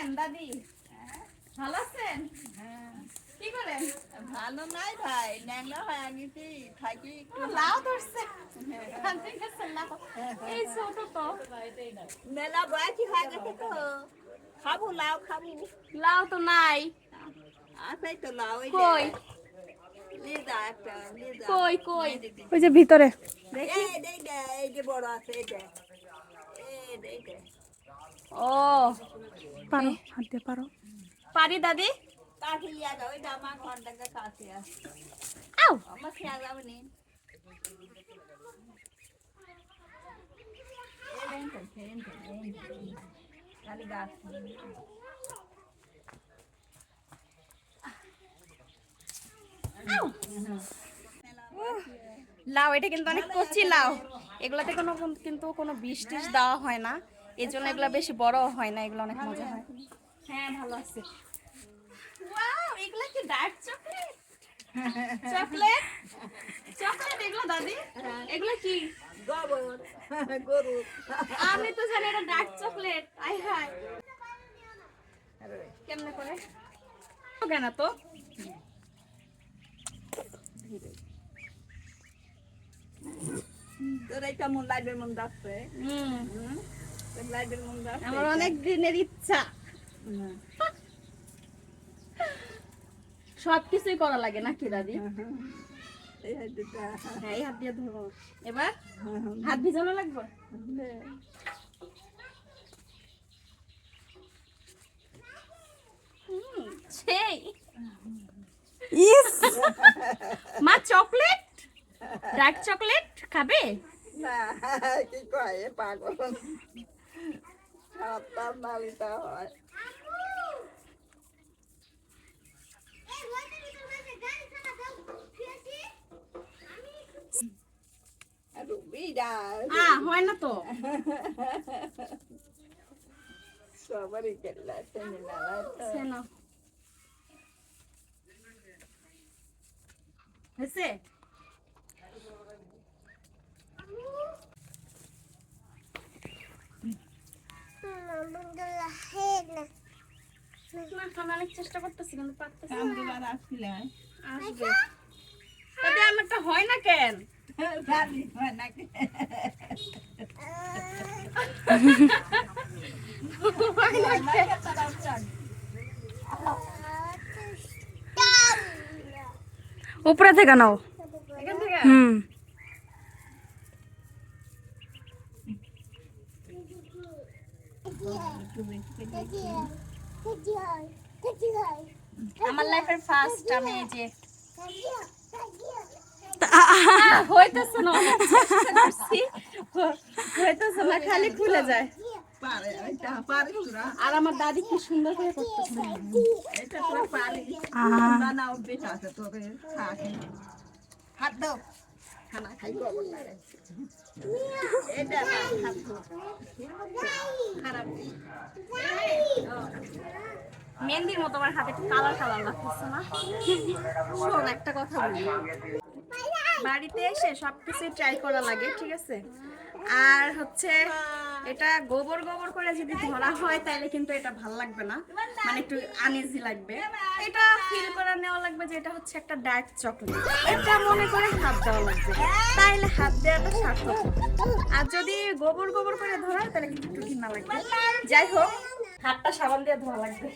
আছেন দাদি? ভালো আছেন? কি করেন? ভালো নাই ভাই ন্যাংলা হয়ে গেছি থাকি একটু। লাউ ধরছে। লাউ। এই ছোট তো। মেলা বয়সী হয়ে গেছে তো। খাব লাউ খাব। লাউ তো নাই। আছে তো লাউ কই? ওই যে ভিতরে। এই এই যে বড় আছে এই যে এই যে, এই যে। ও পারো দিয়ে পারো। পারি দাদি? লাউ এটা কিন্তু অনেক কচি লাউ। এগুলাতে কোনো কিন্তু কোনো বিষ টিস দেওয়া হয় না। এই জন্য এগুলো বেশি বড় হয় না এগুলো অনেক মজা হয়। হ্যাঁ ভালো আছে। ওয়াও এগুলো কি ডার্ক চকলেট চকলেট চকলেট এগুলো দাদি? এগুলো কি? গোবর গরু আমি তো জানি এটা ডার্ক চকলেট আই হাই কেমনে করে? কেন তো? তোর এটা মন লাগবে মন যাচ্ছে হুম। আমার অনেক দিনের ইচ্ছা। সব কিছুই করা লাগে নাকি দাদি? এই হাতটা হ্যাঁ হাত দিয়ে ধরো। এবার হাত ভিজানো লাগবে? সেই। ইস! মা চকলেট? ডার্ক চকলেট খাবে? না কি কয় পাগল। হাতটা নালিটা হয় হয় না তো সবারই কেলা সেমিনার সে না হয়েছে না আমি অনেক চেষ্টা করতেছি কিন্তু পারতেছি না। আসবে। তবে আমারটা হয় না কেন? নাকি না কেন? উপরে থেকে নাও। এখান থেকে? হুম। আমার লাইফের ফার্স্ট আমি এই যে হইতেছে না। হইতেছে না খালি খুলে যায়। আর আমার দাদি কি সুন্দর করে করতেছে। হাত দাও খানা খাই। খারাপ মেহেন্দির মতো আমার হাতে কালার কালার লাগতেছে না। শোন, একটা কথা বলি। বাড়িতে এসে সবকিছু ট্রাই করা লাগে, ঠিক আছে? আর হচ্ছে এটা গোবর গোবর করে যদি ধরা হয়, তাহলে কিন্তু এটা ভালো লাগবে না। মানে একটু আনইজি লাগবে। এটা ফিল করে নেওয়া লাগবে যে এটা হচ্ছে একটা ডার্ক চকলেট এটা মনে করে হাত দেওয়া লাগবে। তাইলে হাত দেওয়াটা সার্থক। আর যদি গোবর গোবর করে ধরা হয়, তাহলে কিন্তু একটু ঘৃণা লাগবে। যাই হোক, হাতটা সাবান দিয়ে ধোয়া লাগবে।